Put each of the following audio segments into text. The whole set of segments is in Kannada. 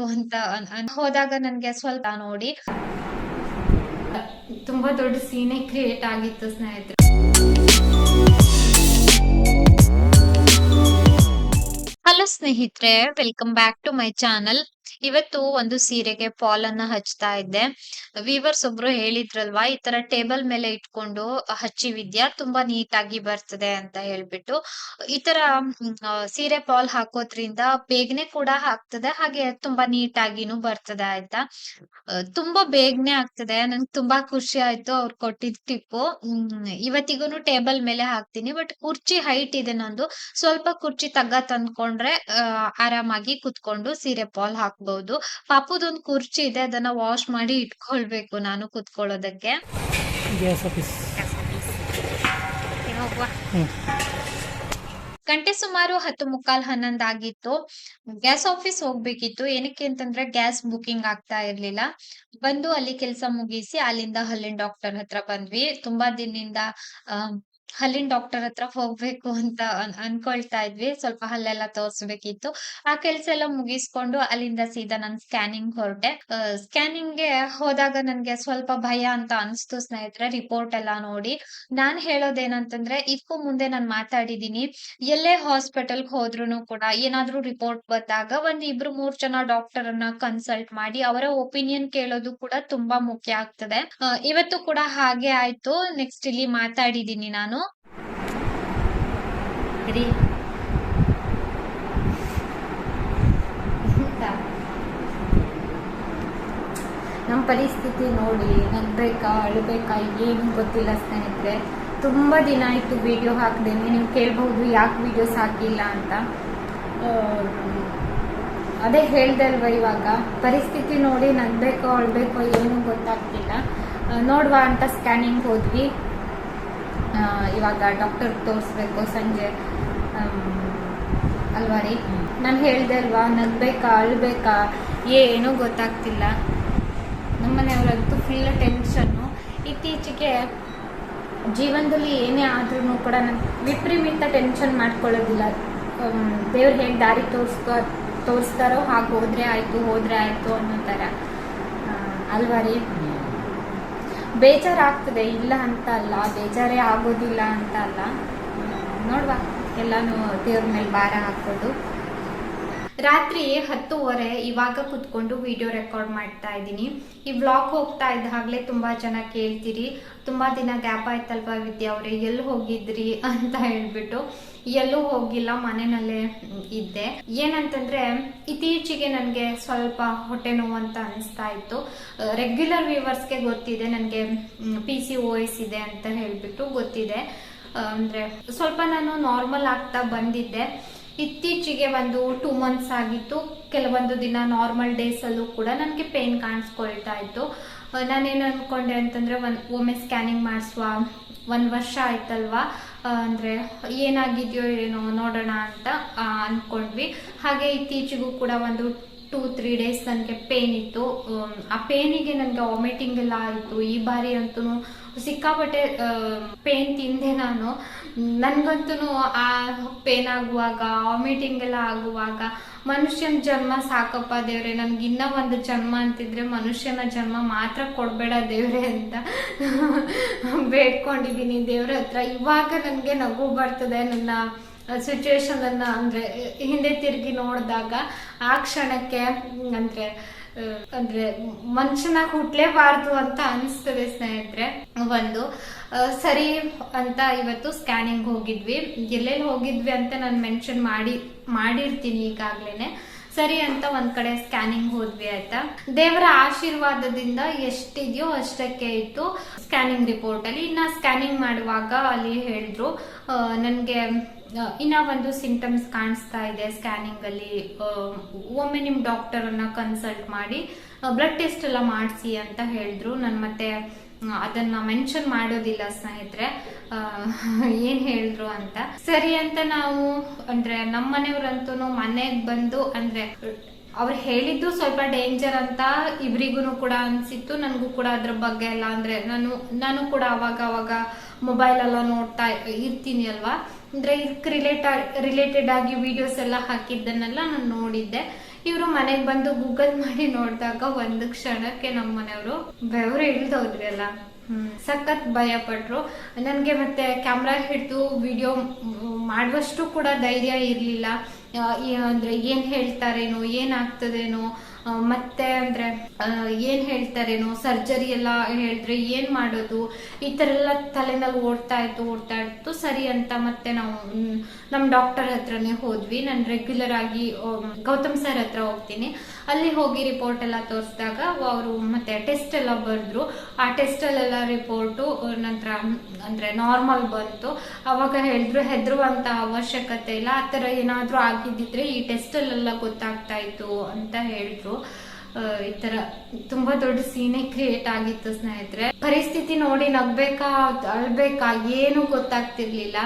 ಹೋಗ್ಬೇಕು ಅಂತ ಹೋದಾಗ ನನ್ಗೆ ಸ್ವಲ್ಪ ನೋಡಿ. ತುಂಬಾ ದೊಡ್ಡ ಸೀನೆ ಕ್ರಿಯೇಟ್ ಆಗಿತ್ತು ಸ್ನೇಹಿತರೆ. ಹಲೋ ಸ್ನೇಹಿತರೆ welcome back to my channel ಇವತ್ತು ಒಂದು ಸೀರೆಗೆ ಪಾಲ್ ಅನ್ನ ಹಚ್ತಾ ಇದ್ದೆ. ವೀವರ್ಸ್ ಒಬ್ರು ಹೇಳಿದ್ರಲ್ವಾ, ಈ ತರ ಟೇಬಲ್ ಮೇಲೆ ಇಟ್ಕೊಂಡು ಹಚ್ಚಿ ವಿದ್ಯಾ, ತುಂಬಾ ನೀಟಾಗಿ ಬರ್ತದೆ ಅಂತ ಹೇಳ್ಬಿಟ್ಟು. ಈ ತರ ಸೀರೆ ಪಾಲ್ ಹಾಕೋದ್ರಿಂದ ಬೇಗನೆ ಕೂಡ ಆಗ್ತದೆ, ಹಾಗೆ ತುಂಬಾ ನೀಟಾಗಿನೂ ಬರ್ತದೆ ಆಯ್ತಾ? ತುಂಬಾ ಬೇಗನೆ ಆಗ್ತದೆ, ನಂಗೆ ತುಂಬಾ ಖುಷಿ ಆಯ್ತು ಅವ್ರು ಕೊಟ್ಟಿದ್ ಟಿಪ್ಪು. ಇವತ್ತಿಗೂನು ಟೇಬಲ್ ಮೇಲೆ ಹಾಕ್ತೀನಿ, ಬಟ್ ಕುರ್ಚಿ ಹೈಟ್ ಇದೆ ನಂದು. ಸ್ವಲ್ಪ ಕುರ್ಚಿ ತಗ್ಗ ತಂದ್ಕೊಂಡ್ರೆ ಆರಾಮಾಗಿ ಕುತ್ಕೊಂಡು ಸೀರೆ ಫಾಲ್ ಪಾಪುದೊಂದು ಕುರ್ಚಿ ಇದೆ ಅದನ್ನ ವಾಶ್ ಮಾಡಿ ಇಟ್ಕೊಳ್ಬೇಕು ನಾನು ಕುತ್ಕೊಳ್ಳೋದಕ್ಕೆ. ಗಂಟೆ ಸುಮಾರು ಹತ್ತು ಮುಕ್ಕಾಲ್ ಹನ್ನೊಂದ್ ಆಗಿತ್ತು. ಗ್ಯಾಸ್ ಆಫೀಸ್ ಹೋಗ್ಬೇಕಿತ್ತು. ಏನಕ್ಕೆ ಅಂತಂದ್ರೆ ಗ್ಯಾಸ್ ಬುಕಿಂಗ್ ಆಗ್ತಾ ಇರ್ಲಿಲ್ಲ. ಬಂದು ಅಲ್ಲಿ ಕೆಲಸ ಮುಗಿಸಿ ಅಲ್ಲಿಂದ ಹಲ್ಲಿನ ಡಾಕ್ಟರ್ ಹತ್ರ ಬಂದ್ವಿ. ತುಂಬಾ ದಿನದಿಂದ ಹಲ್ಲಿನ ಡಾಕ್ಟರ್ ಹತ್ರ ಹೋಗ್ಬೇಕು ಅಂತ ಅನ್- ಅನ್ಕೊಳ್ತಾ ಇದ್ವಿ. ಸ್ವಲ್ಪ ಹಲ್ಲೆಲ್ಲ ತೋರ್ಸ್ಬೇಕಿತ್ತು. ಆ ಕೆಲ್ಸ ಎಲ್ಲ ಮುಗಿಸ್ಕೊಂಡು ಅಲ್ಲಿಂದ ಸೀದಾ ನಾನ್ ಸ್ಕ್ಯಾನಿಂಗ್ ಹೊರಟೆ. ಸ್ಕ್ಯಾನಿಂಗ್ಗೆ ಹೋದಾಗ ನನ್ಗೆ ಸ್ವಲ್ಪ ಭಯ ಅಂತ ಅನ್ಸ್ತು ಸ್ನೇಹಿತರೆ ರಿಪೋರ್ಟ್ ಎಲ್ಲ ನೋಡಿ. ನಾನ್ ಹೇಳೋದೇನಂತಂದ್ರೆ ಇದಕ್ಕೂ ಮುಂದೆ ನಾನ್ ಮಾತಾಡಿದೀನಿ ಎಲ್ಲೇ ಹಾಸ್ಪಿಟಲ್ ಹೋದ್ರು ಕೂಡ ಏನಾದ್ರೂ ರಿಪೋರ್ಟ್ ಬಂದಾಗ ಒಂದ್ ಇಬ್ರು ಮೂರ್ ಜನ ಡಾಕ್ಟರ್ ಅನ್ನ ಕನ್ಸಲ್ಟ್ ಮಾಡಿ ಅವರ ಒಪಿನಿಯನ್ ಕೇಳೋದು ಕೂಡ ತುಂಬಾ ಮುಖ್ಯ ಆಗ್ತದೆ. ಇವತ್ತು ಕೂಡ ಹಾಗೆ ಆಯ್ತು. ನೆಕ್ಸ್ಟ್ ಇಲ್ಲಿ ಮಾತಾಡಿದೀನಿ ನಾನು. ರೀ ನಮ್ಮ ಪರಿಸ್ಥಿತಿ ನೋಡಿ ನಗ್ಬೇಕಾ ಅಳಬೇಕಾ ಏನು ಗೊತ್ತಿಲ್ಲ ಸ್ನೇಹಿತರೆ. ತುಂಬ ದಿನ ಆಯಿತು ವಿಡಿಯೋ ಹಾಕ್ದೇನೆ ನೀವು ಕೇಳಬಹುದು ಯಾಕೆ ವಿಡಿಯೋಸ್ ಹಾಕಿಲ್ಲ ಅಂತ. ಅದೇ ಹೇಳ್ದಲ್ವ ಇವಾಗ, ಪರಿಸ್ಥಿತಿ ನೋಡಿ ನಗ್ಬೇಕೋ ಅಳ್ಬೇಕೋ ಏನು ಗೊತ್ತಾಗ್ತಿಲ್ಲ. ನೋಡುವ ಅಂತ ಸ್ಕ್ಯಾನಿಂಗ್ ಹೋದ್ವಿ. ಇವಾಗ ಡಾಕ್ಟರ್ ತೋರಿಸ್ಬೇಕು ಸಂಜೆ. ಅಲ್ವಾ ರೀ? ನಾನು ಹೇಳ್ದೆ ಅಲ್ವಾ ನಗ್ಬೇಕಾ ಅಳ್ಬೇಕಾ ಏನೂ ಗೊತ್ತಾಗ್ತಿಲ್ಲ. ನಮ್ಮನೆಯವರಂತೂ ಫುಲ್ ಟೆನ್ಷನ್ನು ಇತ್ತೀಚೆಗೆ ಜೀವನದಲ್ಲಿ ಏನೇ ಆದ್ರೂ ಕೂಡ ನಾನು ವಿಪರೀತ ಟೆನ್ಷನ್ ಮಾಡ್ಕೊಳ್ಳೋದಿಲ್ಲ. ದೇವ್ರು ಹೇಗೆ ದಾರಿ ತೋರಿಸ್ಕೋ ತೋರಿಸ್ತಾರೋ ಹಾಗೆ ಹೋದ್ರೆ ಆಯಿತು ಹೋದ್ರೆ ಆಯಿತು ಅನ್ನೋ ಥರ. ಅಲ್ವಾ ರೀ? ಬೇಜಾರಾಗ್ತದೆ ಇಲ್ಲ ಅಂತ ಅಲ್ಲ ಬೇಜಾರೇ ಆಗೋದಿಲ್ಲ ಅಂತ ಅಲ್ಲ. ನೋಡುವ. ಎಲ್ಲಾನು ದೇವ್ರ ಮೇಲೆ ಭಾರ ಹಾಕೋದು ರಾತ್ರಿ ಹತ್ತುವರೆ ಇವಾಗ ಕುತ್ಕೊಂಡು ವಿಡಿಯೋ ರೆಕಾರ್ಡ್ ಮಾಡ್ತಾ ಇದ್ದೀನಿ. ಈ ವ್ಲಾಗ್ ಹೋಗ್ತಾ ಇದ್ದಾಗಲೇ ತುಂಬಾ ಜನ ಕೇಳ್ತೀರಿ. ತುಂಬಾ ದಿನ ಗ್ಯಾಪ್ ಆಯ್ತಲ್ವಾ ವಿದ್ಯಾ ಅವರೇ? ಎಲ್ಲಿ ಹೋಗಿದ್ರಿ ಅಂತ ಹೇಳ್ಬಿಟ್ಟು. ಎಲ್ಲೂ ಹೋಗಿಲ್ಲ ಮನೆಯಲ್ಲೇ ಇದ್ದೆ. ಏನಂತಂದ್ರೆ, ಇತ್ತೀಚೆಗೆ ನನಗೆ ಸ್ವಲ್ಪ ಹೊಟ್ಟೆ ನೋವು ಅಂತ ಅನಿಸ್ತಾ ಇತ್ತು. ರೆಗ್ಯುಲರ್ ವ್ಯೂವರ್ಸ್ಗೆ ಗೊತ್ತಿದೆ, ನನಗೆ ಪಿ ಸಿ ಇದೆ ಅಂತ ಹೇಳ್ಬಿಟ್ಟು ಗೊತ್ತಿದೆ. ಅಂದ್ರೆ ಸ್ವಲ್ಪ ನಾನು ನಾರ್ಮಲ್ ಆಗ್ತಾ ಬಂದಿದ್ದೆ. ಇತ್ತೀಚೆಗೆ ಒಂದು ಟೂ ಮಂತ್ಸ್ ಆಗಿತ್ತು. ಕೆಲವೊಂದು ದಿನ ನಾರ್ಮಲ್ ಡೇಸ್ ಅಲ್ಲೂ ಕೂಡ ನನಗೆ ಪೇನ್ ಕಾಣಿಸ್ಕೊಳ್ತಾ ಇತ್ತು. ನಾನೇನು ಅನ್ಕೊಂಡೆ ಅಂತಂದ್ರೆ ಒಂದು ಒಮ್ಮೆ ಸ್ಕ್ಯಾನಿಂಗ್ ಮಾಡಿಸುವ ಒಂದು ವರ್ಷ ಆಯ್ತಲ್ವಾ? ಅಂದ್ರೆ ಏನಾಗಿದೆಯೋ ಏನೋ ನೋಡೋಣ ಅಂತ ಅನ್ಕೊಂಡ್ವಿ. ಹಾಗೆ ಇತ್ತೀಚೆಗೂ ಕೂಡ ಒಂದು ಟೂ ತ್ರೀ ಡೇಸ್ ನನಗೆ ಪೇನ್ ಇತ್ತು. ಆ ಪೇನಿಗೆ ನನಗೆ ವಾಮಿಟಿಂಗ್ ಎಲ್ಲ ಆಯಿತು. ಈ ಬಾರಿ ಅಂತೂ ಸಿಕ್ಕಾಪಟ್ಟೆ ಪೇನ್ ತಿಂದೆ ನಾನು. ನನಗಂತೂ ಆ ಪೇನ್ ಆಗುವಾಗ ವಾಮಿಟಿಂಗ್ ಎಲ್ಲ ಆಗುವಾಗ, ಮನುಷ್ಯನ ಜನ್ಮ ಸಾಕಪ್ಪ ದೇವ್ರೆ. ನನ್ಗೆ ಇನ್ನ ಒಂದು ಜನ್ಮ ಅಂತಿದ್ರೆ ಮನುಷ್ಯನ ಜನ್ಮ ಮಾತ್ರ ಕೊಡಬೇಡ ದೇವ್ರೆ ಅಂತ ಬೇಡ್ಕೊಂಡಿದ್ದೀನಿ ದೇವ್ರ ಹತ್ರ ಇವಾಗ ನನಗೆ ನಗು ಬರ್ತದೆ. ನನ್ನ ಸಿಚುವೇಶನ್ ಅನ್ನ ಅಂದ್ರೆ ಹಿಂದೆ ತಿರುಗಿ ನೋಡಿದಾಗ ಆ ಕ್ಷಣಕ್ಕೆ, ಅಂದ್ರೆ ಅಂದ್ರೆ ಮನುಷ್ಯನಾಗ ಹುಟ್ಲೇಬಾರ್ದು ಅಂತ ಅನಿಸ್ತದೆ ಸ್ನೇಹಿತರೆ. ಒಂದು ಸರಿ ಅಂತ ಇವತ್ತು ಸ್ಕ್ಯಾನಿಂಗ್ ಹೋಗಿದ್ವಿ. ಎಲ್ಲೆಲ್ಲಿ ಹೋಗಿದ್ವಿ ಅಂತ ನಾನು ಮೆನ್ಷನ್ ಮಾಡಿ, ಮಾಡಿರ್ತೀನಿ ಈಗಾಗ್ಲೇನೆ. ಸರಿ ಅಂತ ಒಂದ್ ಕಡೆ ಸ್ಕ್ಯಾನಿಂಗ್ ಹೋದ್ವಿ ಆಯ್ತಾ? ದೇವರ ಆಶೀರ್ವಾದದಿಂದ ಎಷ್ಟಿದೆಯೋ ಅಷ್ಟಕ್ಕೆ ಇತ್ತು ಸ್ಕ್ಯಾನಿಂಗ್ ರಿಪೋರ್ಟ್ ಅಲ್ಲಿ. ಇನ್ನ ಸ್ಕ್ಯಾನಿಂಗ್ ಮಾಡುವಾಗ ಅಲ್ಲಿ ಹೇಳಿದ್ರು ನನಗೆ ಇನ್ನ ಒಂದು ಸಿಂಟಮ್ಸ್ ಕಾಣಿಸ್ತಾ ಇದೆ ಸ್ಕ್ಯಾನಿಂಗ್ ಅಲ್ಲಿ. ಒಮ್ಮೆ ನಿಮ್ ಡಾಕ್ಟರ್ ಅನ್ನ ಕನ್ಸಲ್ಟ್ ಮಾಡಿ ಬ್ಲಡ್ ಟೆಸ್ಟ್ ಎಲ್ಲ ಮಾಡಿಸಿ ಅಂತ ಹೇಳಿದ್ರು. ನನ್ ಮತ್ತೆ ಅದನ್ನ ಮೆನ್ಷನ್ ಮಾಡೋದಿಲ್ಲ ಸ್ನೇಹಿತರೆ. ಏನ್ ಹೇಳಿದ್ರು ಅಂತ. ಸರಿ ಅಂತ ನಾವು, ಅಂದ್ರೆ ನಮ್ಮ ಮನೆಯವ್ರಂತೂ ಮನೆಗ್ ಬಂದು, ಅಂದ್ರೆ ಅವ್ರು ಹೇಳಿದ್ದು ಸ್ವಲ್ಪ ಡೇಂಜರ್ ಅಂತ ಇಬ್ರಿಗೂ ಕೂಡ ಅನ್ಸಿತ್ತು. ನನಗೂ ಕೂಡ ಅದ್ರ ಬಗ್ಗೆ ಎಲ್ಲ, ಅಂದ್ರೆ ನಾನು ನಾನು ಕೂಡ ಅವಾಗ ಅವಾಗ ಮೊಬೈಲ್ ಎಲ್ಲ ನೋಡ್ತಾ ಇರ್ತೀನಿ ಅಲ್ವಾ? ಅಂದ್ರೆ ಇದಕ್ಕೆ ರಿಲೇಟ್ ರಿಲೇಟೆಡ್ ಆಗಿ ವಿಡಿಯೋಸ್ ಎಲ್ಲ ಹಾಕಿದ್ದನ್ನೆಲ್ಲ ನಾನು ನೋಡಿದ್ದೆ. ಇವರು ಮನೆಗೆ ಬಂದು ಗೂಗಲ್ ಮಾಡಿ ನೋಡಿದಾಗ ಒಂದು ಕ್ಷಣಕ್ಕೆ ನಮ್ಮ ಮನೆಯವರು ಬೆವರು ಇಳ್ದೋದ್ರಿ ಅಲ್ಲ ಸಖತ್ ಭಯ ಪಟ್ರು. ನನಗೆ ಮತ್ತೆ ಕ್ಯಾಮ್ರಾ ಹಿಡಿದು ವಿಡಿಯೋ ಮಾಡುವಷ್ಟು ಕೂಡ ಧೈರ್ಯ ಇರಲಿಲ್ಲ. ಅಂದ್ರೆ ಏನ್ ಹೇಳ್ತಾರೇನೋ, ಏನಾಗ್ತದೇನೋ ಮತ್ತೆ ಅಂದ್ರೆ ಏನು ಹೇಳ್ತಾರೇನೋ ಸರ್ಜರಿ ಎಲ್ಲ ಹೇಳಿದ್ರೆ ಏನ್ ಮಾಡೋದು? ಈ ತರ ಎಲ್ಲ ತಲೆನಲ್ಲಿ ಓಡ್ತಾ ಇತ್ತು ಓಡ್ತಾ ಇತ್ತು ಸರಿ ಅಂತ ಮತ್ತೆ ನಾವು ನಮ್ ಡಾಕ್ಟರ್ ಹತ್ರನೇ ಹೋದ್ವಿ. ನಾನು ರೆಗ್ಯುಲರ್ ಆಗಿ ಗೌತಮ್ ಸರ್ ಹತ್ರ ಹೋಗ್ತೀನಿ. ಅಲ್ಲಿ ಹೋಗಿ ರಿಪೋರ್ಟ್ ಎಲ್ಲ ತೋರಿಸಿದಾಗ ಅವರು ಮತ್ತೆ ಟೆಸ್ಟ್ ಎಲ್ಲ ಬರೆದ್ರು. ಆ ಟೆಸ್ಟ್ ಅಲ್ಲೆಲ್ಲ ರಿಪೋರ್ಟು ನಂತರ, ಅಂದ್ರೆ ನಾರ್ಮಲ್ ಬಂತು. ಅವಾಗ ಹೇಳಿದ್ರು, ಹೆದರುವಂತ ಅವಶ್ಯಕತೆ ಇಲ್ಲ. ಆ ತರ ಏನಾದ್ರೂ ಆಗಿದ್ದಿದ್ರೆ ಈ ಟೆಸ್ಟ್ ಅಲ್ಲೆಲ್ಲ ಗೊತ್ತಾಗ್ತಾ ಇತ್ತು ಅಂತ ಹೇಳಿದ್ರು. ಈ ತರ ತುಂಬಾ ದೊಡ್ಡ ಸೀನೆ ಕ್ರಿಯೇಟ್ ಆಗಿತ್ತು ಸ್ನೇಹಿತರೆ. ಪರಿಸ್ಥಿತಿ ನೋಡಿ ನಗ್ಬೇಕಾ, ಅಳ್ಬೇಕಾ, ಏನು ಗೊತ್ತಾಗ್ತಿರ್ಲಿಲ್ಲ.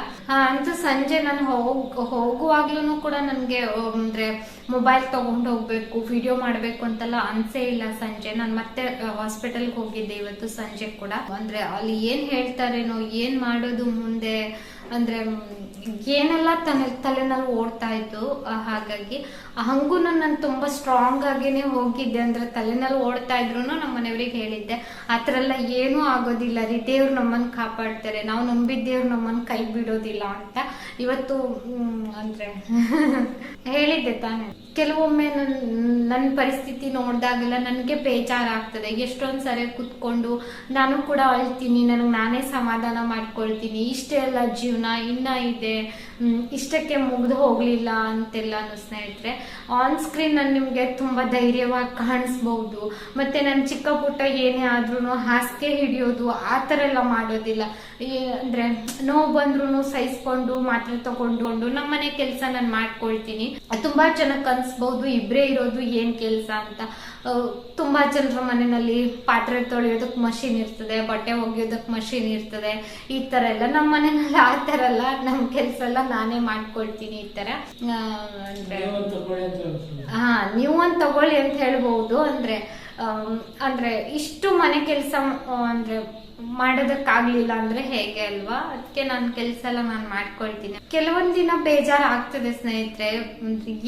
ಅಂತೂ ಸಂಜೆ ನಾನು ಹೋಗ್ ಹೋಗುವಾಗ್ಲೂ ಕೂಡ ನನ್ಗೆ ಅಂದ್ರೆ ಮೊಬೈಲ್ ತಗೊಂಡು ಹೋಗ್ಬೇಕು ವಿಡಿಯೋ ಮಾಡ್ಬೇಕು ಅಂತೆಲ್ಲ ಅನ್ಸೇ ಇಲ್ಲ ಸಂಜೆ. ನಾನು ಮತ್ತೆ ಹಾಸ್ಪಿಟಲ್ಗೆ ಹೋಗಿದ್ದೆ ಇವತ್ತು ಸಂಜೆ ಕೂಡ. ಅಂದ್ರೆ ಅಲ್ಲಿ ಏನ್ ಹೇಳ್ತಾರೇನೋ, ಏನ್ ಮಾಡೋದು ಮುಂದೆ, ಅಂದ್ರೆ ಏನೆಲ್ಲ ತನ್ನ ತಲೆನಲ್ಲಿ ಓಡ್ತಾ ಇತ್ತು ಹಾಗಾಗಿ ಹಂಗೂ ನಾನು ತುಂಬಾ ಸ್ಟ್ರಾಂಗ್ ಆಗೇನೆ ಹೋಗಿದ್ದೆ ಅಂದ್ರೆ ತಲೆನಲ್ಲಿ ಓಡ್ತಾ ಇದ್ರು ನಮ್ಮ ಮನೆಯವ್ರಿಗೆ ಹೇಳಿದ್ದೆ ಆತರೆಲ್ಲ ಎಲ್ಲ ಏನೂ ಆಗೋದಿಲ್ಲ ರೀ, ದೇವ್ರು ನಮ್ಮನ್ನ ಕಾಪಾಡ್ತಾರೆ. ನಾವು ನಂಬಿದ ದೇವ್ರು ನಮ್ಮನ್ನ ಕೈ ಬಿಡೋದಿಲ್ಲ ಅಂತ ಇವತ್ತು ಅಂದ್ರೆ ಹೇಳಿದ್ದೆ ತಾನೆ. ಕೆಲವೊಮ್ಮೆ ನನ್ ನನ್ನ ಪರಿಸ್ಥಿತಿ ನೋಡಿದಾಗೆಲ್ಲ ನನಗೆ ಬೇಜಾರಾಗ್ತದೆ. ಎಷ್ಟೊಂದು ಸರಿ ಕುತ್ಕೊಂಡು ನಾನು ಕೂಡ ಅಳ್ತೀನಿ, ನನಗೆ ನಾನೇ ಸಮಾಧಾನ ಮಾಡ್ಕೊಳ್ತೀನಿ. ಇಷ್ಟೇ ಅಲ್ಲ ಜೀವನ, ಇನ್ನ ಇದೆ ಇಷ್ಟಕ್ಕೆ ಮುಗ್ದು ಹೋಗ್ಲಿಲ್ಲ ಅಂತೆಲ್ಲ ಸ್ನೇಹಿತರೆ ಆನ್ ಸ್ಕ್ರೀನ್ ನಾನು ನಿಮಗೆ ತುಂಬಾ ಧೈರ್ಯವಾಗಿ ಕಾಣಿಸ್ಬಹುದು ಮತ್ತೆ ನನ್ನ ಚಿಕ್ಕ ಪುಟ್ಟ ಏನೇ ಆದ್ರೂ ಹಾಸಿಗೆ ಹಿಡಿಯೋದು, ಆ ಥರ ಎಲ್ಲ ಮಾಡೋದಿಲ್ಲ. ಅಂದರೆ ನೋವು ಬಂದ್ರು ಸಹಿಸ್ಕೊಂಡು, ಮಾತ್ರೆ ತಗೊಂಡು ನಮ್ಮನೆ ಕೆಲಸ ನಾನು ಮಾಡ್ಕೊಳ್ತೀನಿ. ತುಂಬಾ ಜನಕ್ಕೆ ಅನ್ಸ್ಬಹುದು ಇಬ್ರೇ ಇರೋದು ಏನ್ ಕೆಲಸ ಅಂತ. ತುಂಬ ಜನರ ಮನೆಯಲ್ಲಿ ಪಾತ್ರೆ ತೊಳೆಯೋದಕ್ ಮಷಿನ್ ಇರ್ತದೆ, ಬಟ್ಟೆ ಒಗೆಯೋದಕ್ ಮಷಿನ್ ಇರ್ತದೆ, ಈ ತರ ಎಲ್ಲ. ನಮ್ಮ ಮನೆಯಲ್ಲಿ ಆ ತರ ಎಲ್ಲ ನಮ್ಮ ಎಲ್ಲ ನಾನೇ ಮಾಡ್ಕೊಳ್ತೀನಿ ಈ ತರ. ಅಂದ್ರೆ ಹಾ ನೀವು ಒಂದ್ ತಗೊಳ್ಳಿ ಅಂತ ಹೇಳ್ಬಹುದು ಅಂದ್ರೆ ಅಂದ್ರೆ ಇಷ್ಟು ಮನೆ ಕೆಲಸ ಅಂದ್ರೆ ಮಾಡೋದಕ್ಕಾಗ್ಲಿಲ್ಲ ಅಂದ್ರೆ ಹೇಗೆ ಅಲ್ವಾ? ಅದಕ್ಕೆ ನಾನು ಕೆಲಸ ಎಲ್ಲ ನಾನು ಮಾಡ್ಕೊಳ್ತೀನಿ. ಕೆಲವೊಂದ್ ದಿನ ಬೇಜಾರ್ ಆಗ್ತದೆ ಸ್ನೇಹಿತರೆ.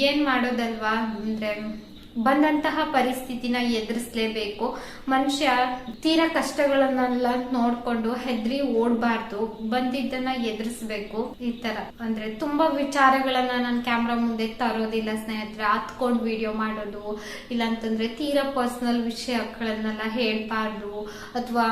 ಏನ್ ಮಾಡೋದಲ್ವಾ? ಅಂದ್ರೆ ಬಂದಂತಹ ಪರಿಸ್ಥಿತಿನ ಎದುರಿಸ್ಲೇಬೇಕು. ಮನುಷ್ಯ ತೀರಾ ಕಷ್ಟಗಳನ್ನೆಲ್ಲ ನೋಡ್ಕೊಂಡು ಹೆದ್ರಿ ಓಡ್ಬಾರ್ದು, ಬಂದಿದ್ದನ್ನ ಎದುರಿಸ್ಬೇಕು. ಈ ತರ. ಅಂದ್ರೆ ತುಂಬಾ ವಿಚಾರಗಳನ್ನ ನಾನು ಕ್ಯಾಮ್ರಾ ಮುಂದೆ ತರೋದಿಲ್ಲ ಸ್ನೇಹಿತರೆ. ಹತ್ಕೊಂಡು ವಿಡಿಯೋ ಮಾಡೋದು, ಇಲ್ಲಾಂತಂದ್ರೆ ತೀರಾ ಪರ್ಸನಲ್ ವಿಷಯಗಳನ್ನೆಲ್ಲ ಹೇಳ್ಬಾರ್ದು. ಅಥವಾ,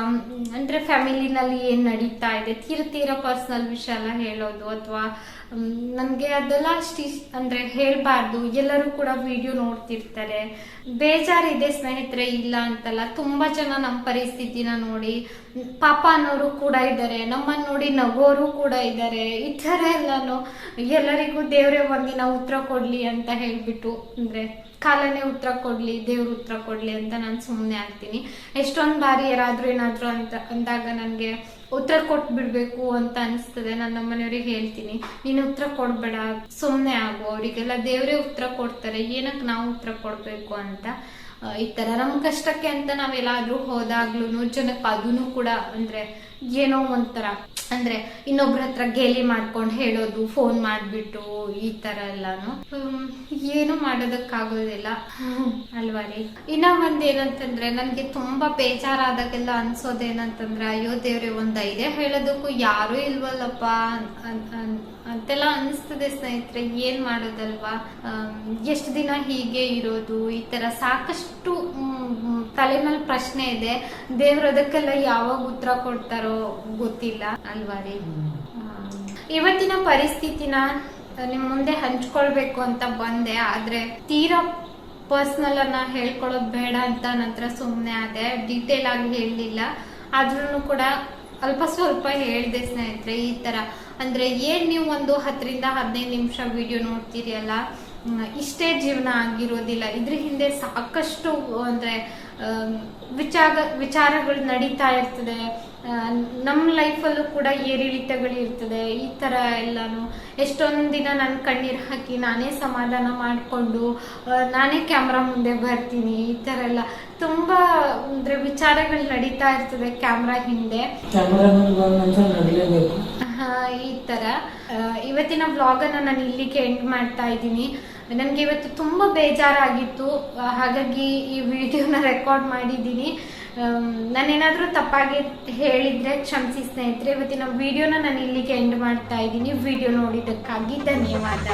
ಅಂದ್ರೆ ಫ್ಯಾಮಿಲಿನಲ್ಲಿ ಏನ್ ನಡೀತಾ ಇದೆ, ತೀರ ತೀರಾ ಪರ್ಸನಲ್ ವಿಷಯ ಎಲ್ಲ ಹೇಳೋದು, ಅಥವಾ ನನಗೆ ಅದೆಲ್ಲ ಅಷ್ಟು ಇಷ್ಟ ಅಂದ್ರೆ ಹೇಳ್ಬಾರ್ದು. ಎಲ್ಲರೂ ಕೂಡ ವಿಡಿಯೋ ನೋಡ್ತಿರ್ತಾರೆ. ಬೇಜಾರಿದೆ ಸ್ನೇಹಿತರೆ, ಇಲ್ಲ ಅಂತಲ್ಲ. ತುಂಬಾ ಜನ ನಮ್ಮ ಪರಿಸ್ಥಿತಿನ ನೋಡಿ, ಪಾಪ ಅನ್ನೋರು ಕೂಡ ಇದ್ದಾರೆ. ನಮ್ಮನ್ನ ನೋಡಿ ನಗೋರು ಕೂಡ ಇದ್ದಾರೆ. ಈ ತರ ಎಲ್ಲಾನು ಎಲ್ಲರಿಗೂ ದೇವ್ರೆ ಒಂದಿನ ಉತ್ತರ ಕೊಡ್ಲಿ ಅಂತ ಹೇಳ್ಬಿಟ್ಟು, ಅಂದ್ರೆ ಕಾಲನೇ ಉತ್ತರ ಕೊಡ್ಲಿ, ದೇವ್ರ ಉತ್ತರ ಕೊಡ್ಲಿ ಅಂತ ನಾನು ಸುಮ್ಮನೆ ಆಗ್ತೀನಿ. ಎಷ್ಟೊಂದ್ ಬಾರಿ ಯಾರಾದ್ರೂ ಏನಾದ್ರು ಅಂತ, ಅಂದಾಗ ನನಗೆ ಉತ್ತರ ಕೊಟ್ಬಿಡ್ಬೇಕು ಅಂತ ಅನಿಸ್ತದೆ. ನಾನು ನಮ್ಮ ಮನೆಯವ್ರಿಗೆ ಹೇಳ್ತೀನಿ. ನೀನು ಉತ್ತರ ಕೊಡ್ಬೇಡ. ಸುಮ್ಮನೆ ಆಗು. ಅವರಿಗೆಲ್ಲ ದೇವರೇ ಉತ್ತರ ಕೊಡ್ತಾರೆ. ಏನಕ್ಕೆ ನಾವು ಉತ್ತರ ಕೊಡ್ಬೇಕು ಅಂತ? ಈ ತರ ನಮ್ ಕಷ್ಟಕ್ಕೆ ಅಂತ ನಾವೆಲ್ಲಾದ್ರೂ ಹೋದಾಗ್ಲೂ ಜನಕ್ ಅದೂನು ಕೂಡ ಅಂದ್ರೆ ಏನೋ ಒಂಥರ, ಅಂದ್ರೆ ಇನ್ನೊಬ್ರ ಹತ್ರ ಗೇಲಿ ಮಾಡ್ಕೊಂಡು ಹೇಳೋದು ಫೋನ್ ಮಾಡ್ಬಿಟ್ಟು ಈ ತರ ಎಲ್ಲಾನು. ಏನು ಮಾಡೋದಕ್ಕಾಗೋದಿಲ್ಲ. ಅಲ್ವಾ ರೀ? ಇನ್ನ ಒಂದ್ ಏನಂತಂದ್ರೆ ನನ್ಗೆ ತುಂಬಾ ಬೇಜಾರಾದಾಗೆಲ್ಲ ಅನ್ಸೋದೇನಂತಂದ್ರೆ ಅಯ್ಯೋ ದೇವ್ರೆ, ಒಂದ್ ಐದೇ ಹೇಳೋದಕ್ಕೂ ಯಾರು ಇಲ್ವಲ್ಲಪ್ಪ ಅಂತೆಲ್ಲ ಅನಿಸ್ತದೆ ಸ್ನೇಹಿತರೆ, ಏನ್ ಮಾಡೋದಲ್ವಾ? ಎಷ್ಟು ದಿನ ಹೀಗೆ ಇರೋದು? ಈ ತರ ಸಾಕಷ್ಟು ತಲೆ ಪ್ರಶ್ನೆ ಇದೆ. ದೇವ್ರು ಅದಕ್ಕೆಲ್ಲ ಯಾವಾಗ ಉತ್ತರ ಕೊಡ್ತಾರೋ ಗೊತ್ತಿಲ್ಲ ಅಲ್ವಾ ರೀ? ಇವತ್ತಿನ ಪರಿಸ್ಥಿತಿನ ನಿಮ್ ಮುಂದೆ ಹಂಚ್ಕೊಳ್ಬೇಕು ಅಂತ ಬಂದೆ, ಆದ್ರೆ ತೀರಾ ಪರ್ಸ್ನಲ್ ಅನ್ನ ಹೇಳ್ಕೊಳ್ಳೋದು ಬೇಡ ಅಂತ ನಂತರ ಸುಮ್ಮನೆ ಆದೆ. ಡೀಟೇಲ್ ಆಗಿ ಹೇಳಲಿಲ್ಲ ಆದ್ರೂ ಕೂಡ ಅಲ್ಪ ಸ್ವಲ್ಪ ಹೇಳಿದೆ ಸ್ನೇಹಿತರೆ, ಈ ತರ ಅಂದ್ರೆ ಏನ್ ನೀವು ಒಂದು ಹತ್ತರಿಂದ ಹದಿನೈದು ನಿಮಿಷ ವಿಡಿಯೋ ನೋಡ್ತೀರಿ ಅಲ್ಲ? ಇಷ್ಟೇ ಜೀವನ ಆಗಿರೋದಿಲ್ಲ. ಇದ್ರ ಹಿಂದೆ ಸಾಕಷ್ಟು, ಅಂದ್ರೆ ವಿಚಾರ, ವಿಚಾರಗಳು ನಡೀತಾ ಇರ್ತದೆ. ನಮ್ಮ ಲೈಫಲ್ಲೂ ಕೂಡ ಏರಿಳಿತಗಳು ಇರ್ತದೆ. ಈ ತರ ಎಲ್ಲಾನು. ಎಷ್ಟೊಂದು ದಿನ ನಾನು ಕಣ್ಣೀರು ಹಾಕಿ ನಾನೇ ಸಮಾಧಾನ ಮಾಡಿಕೊಂಡು ನಾನೇ ಕ್ಯಾಮ್ರಾ ಮುಂದೆ ಬರ್ತೀನಿ. ಈ ತರ ಎಲ್ಲ. ತುಂಬಾ, ಅಂದ್ರೆ, ವಿಚಾರಗಳು ನಡೀತಾ ಇರ್ತದೆ ಕ್ಯಾಮ್ರಾ ಹಿಂದೆ. ಈ ತರ. ಇವತ್ತಿನ ವ್ಲಾಗ್ ಅನ್ನ ನಾನು ಇಲ್ಲಿಗೆ ಎಂಡ್ ಮಾಡ್ತಾ ಇದ್ದೀನಿ. ನನಗೆ ಇವತ್ತು ತುಂಬ ಬೇಜಾರಾಗಿತ್ತು. ಹಾಗಾಗಿ ಈ ವಿಡಿಯೋನ ರೆಕಾರ್ಡ್ ಮಾಡಿದ್ದೀನಿ. ನಾನೇನಾದರೂ ತಪ್ಪಾಗಿ ಹೇಳಿದರೆ, ಕ್ಷಮಿಸಿ ಸ್ನೇಹಿತರೆ, ಇವತ್ತಿನ ವಿಡಿಯೋನ ನಾನು ಇಲ್ಲಿಗೆ ಎಂಡ್ ಮಾಡ್ತಾ ಇದ್ದೀನಿ. ವಿಡಿಯೋ ನೋಡಿದ್ದಕ್ಕಾಗಿ ಧನ್ಯವಾದ.